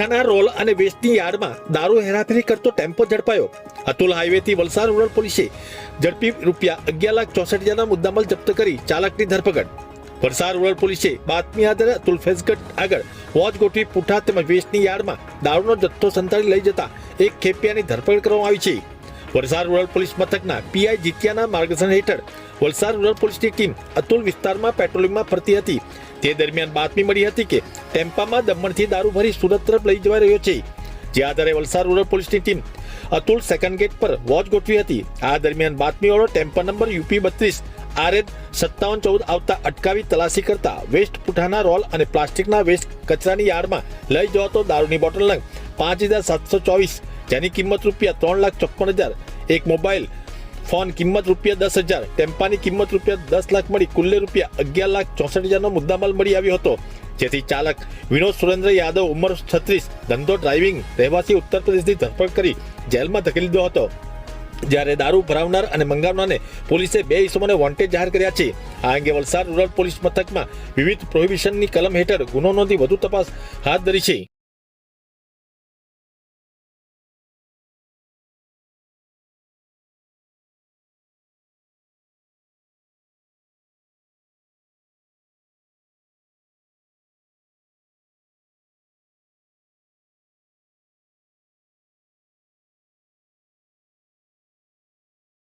પુઠાના role અને વેસ્ટની યાર્ડમાં દારૂ હેરાફેરી કરતો ટેમ્પો ઝડપાયો. અતુલ હાઈવેથી વલસાડ રૂરલ પોલીસે ઝડપી રૂપિયા અગિયાર લાખ ચોસઠ હજારના મુદ્દામાલ જપ્ત કરી ચાલકની ધરપકડ. વલસાડ રૂરલ પોલીસે બાતમી આધારે અતુલ ફેસગઢ આગળ વોચ ગોઠવી પુઠા તેમજ વેસ્ટની યાર્ડમાં દારૂનો જથ્થો સંતાડી લઈ જતા એક ખેપિયાની ધરપકડ કરવામાં આવી છે. વલસાડ રૂરલ પોલીસ મથકના પીઆઈ જીત્યાના માર્ગદર્શન હેઠળ વલસાડ રૂરલ પોલીસની ટીમ અતુલ વિસ્તારમાં પેટ્રોલિંગમાં ફરતી હતી. તે દરમિયાન બાતમી મળી હતી કે ટેમ્પામાં દમણથી દારૂ ભરી સુરત તરફ લઈ જવાઈ રહ્યો છે. જે આધારે વલસાડ રૂરલ પોલીસની ટીમ અતુલ સેકન્ડ ગેટ પર વોચ ગોઠવી હતી. આ દરમિયાન બાતમીવાળો ટેમ્પા નંબર યુપી બત્રીસ આર સત્તાવન ચૌદ આવતા અટકાવી તલાશી કરતા વેસ્ટ પુઠાના રોલ અને પ્લાસ્ટિકના વેસ્ટ કચરાની યાર્ડમાં લઈ જવાતો દારૂની બોટલ નંગ પાંચ હજાર સાતસો ચોવીસ જેની કિંમત રૂપિયા ત્રણ લાખ ચોપ્પન હજાર, એક મોબાઈલ ફોન કિંમત રૂપિયા દસ હજાર, ટેમ્પાની કિંમત રૂપિયા દસ લાખ મળી, કુલ્લે રૂપિયા અગિયાર લાખ ચોસઠ હજારનો મુદ્દામાલ મળી આવ્યો હતો. જેથી ચાલક વિનોદ સુરેન્દ્ર યાદવ ઉંમર છત્રીસ, ધંધો ડ્રાઇવિંગ રહેવાસી ઉત્તર પ્રદેશની ધરપકડ કરી જેલમાં ધકેલી દીધો હતો. જ્યારે દારૂ ભરાવનાર અને મંગાવનારને પોલીસે બે ઇસમોને વોન્ટેડ જાહેર કર્યા છે. આ અંગે વલસાડ રૂરલ પોલીસ મથકમાં વિવિધ પ્રોહિબિશનની કલમ હેઠળ ગુનો નોંધી વધુ તપાસ હાથ ધરી છે.